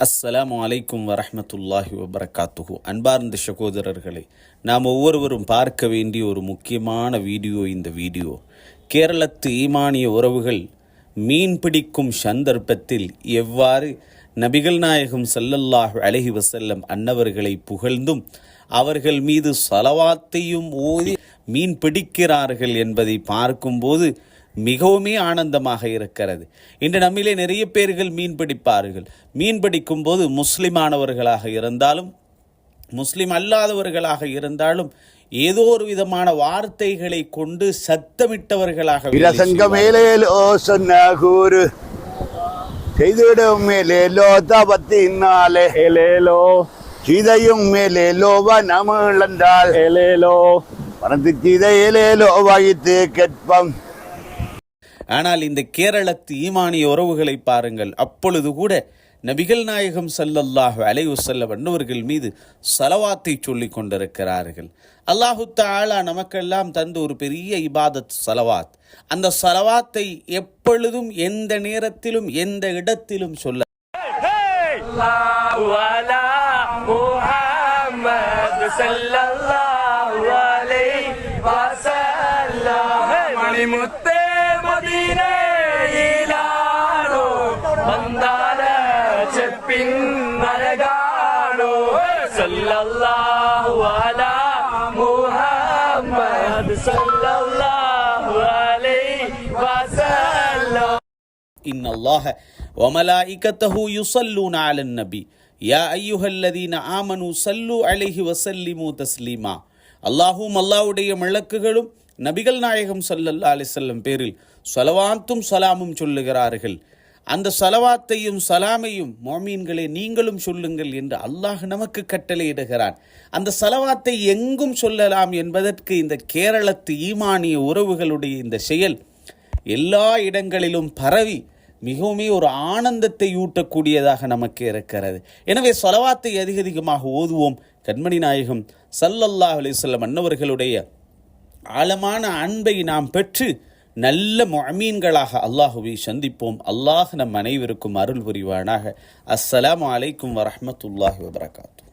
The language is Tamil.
அஸ்ஸலாம் அலைக்கும் வரமத்துல்லாஹி வபரகாத்துஹு. அன்பார்ந்த சகோதரர்களே நாம் ஒவ்வொருவரும் பார்க்க வேண்டிய ஒரு முக்கியமான வீடியோ இந்த வீடியோ. கேரளத்து ஈமானிய உறவுகள் மீன் பிடிக்கும் சந்தர்ப்பத்தில் எவ்வாறு நபிகள் நாயகம் செல்லல்லாஹ் அலைஹி வசல்லம் அன்னவர்களை புகழ்ந்தும் அவர்கள் மீது சலவாத்தையும் ஓதி மீன் பிடிக்கிறார்கள் என்பதை பார்க்கும்போது மிகவுமே ஆனந்தமாக இருக்கிறது. இன்று நம்மிலே நிறைய பேர்கள் மீன் பிடிப்பார்கள். மீன் பிடிக்கும் போது முஸ்லிமானவர்களாக இருந்தாலும் முஸ்லிம் அல்லாதவர்களாக இருந்தாலும் ஏதோ ஒரு விதமான வார்த்தைகளை கொண்டு சத்தமிட்டவர்களாக வேலை பிரசங்க செய்வார்கள். மேலேலோ சொன்ன கூறு செய்திடும் மேலேலோ தபத்தினாலே எலேலோ சீதையும் மேலேலோ. வனமிழந்தாள் எலேலோ மனது சீதையிலேலோ வகித்து கெட்பம். ஆனால் இந்த கேரளத்து ஈமானிய உறவுகளை பாருங்கள். அப்பொழுது கூட நபிகள் நாயகம் சல்லல்லாஹ் செல்ல அன்னவர்கள் மீது சலவாத்தை சொல்லி கொண்டிருக்கிறார்கள். அல்லாஹு தாலா நமக்கெல்லாம் தந்த ஒரு பெரிய இபாதத் சலவாத் அந்த சலவாத்தை எப்பொழுதும் எந்த நேரத்திலும் எந்த இடத்திலும் சொல்ல மணிமுத்தே മദീനയിലാണോ മന്ദാര ചെപ്പിൻ മരകാണോ സല്ലല്ലാഹു അല മുഹമ്മദ് സല്ലല്ലാഹു അലൈഹി വസല്ലം. ഇന്ന അല്ലാഹ വമലായികതഹു യുസല്ലൂന അലൻ യാ അയ്യുഹല്ലദീന ആമനു സല്ലു അലൈഹി വസല്ലിമു തസ്ലീമാ. அல்லாஹும் அல்லாஹ்வுடைய மலக்குகளும் நபிகள் நாயகம் சல்லல்லா அலி வஸல்லம் பேரில் சலவாத்தும் சலாமும் சொல்லுகிறார்கள். அந்த சலவாத்தையும் சலாமையும் மோமீன்களே நீங்களும் சொல்லுங்கள் என்று அல்லாஹ் நமக்கு கட்டளையிடுகிறான். அந்த சலவாத்தை எங்கும் சொல்லலாம் என்பதற்கு இந்த கேரளத்து ஈமானிய உறவுகளுடைய இந்த செயல் எல்லா இடங்களிலும் பரவி மிகவுமே ஒரு ஆனந்தத்தை ஊட்டக்கூடியதாக நமக்கு இருக்கிறது. எனவே சொலவாத்தை அதிகதிகமாக ஓதுவோம். கண்மணி நாயகம் சல்லல்லாஹ் அலிசல்லம் அன்னவர்களுடைய ஆழமான அன்பை நாம் பெற்று நல்ல மொமீன்களாக அல்லாஹுவை சந்திப்போம். அல்லாஹ் நம் அனைவருக்கும் அருள் புரிவானாக. அஸ்ஸலாம் அலைக்கும் வரமத்துல்லாஹி வபரகாத்து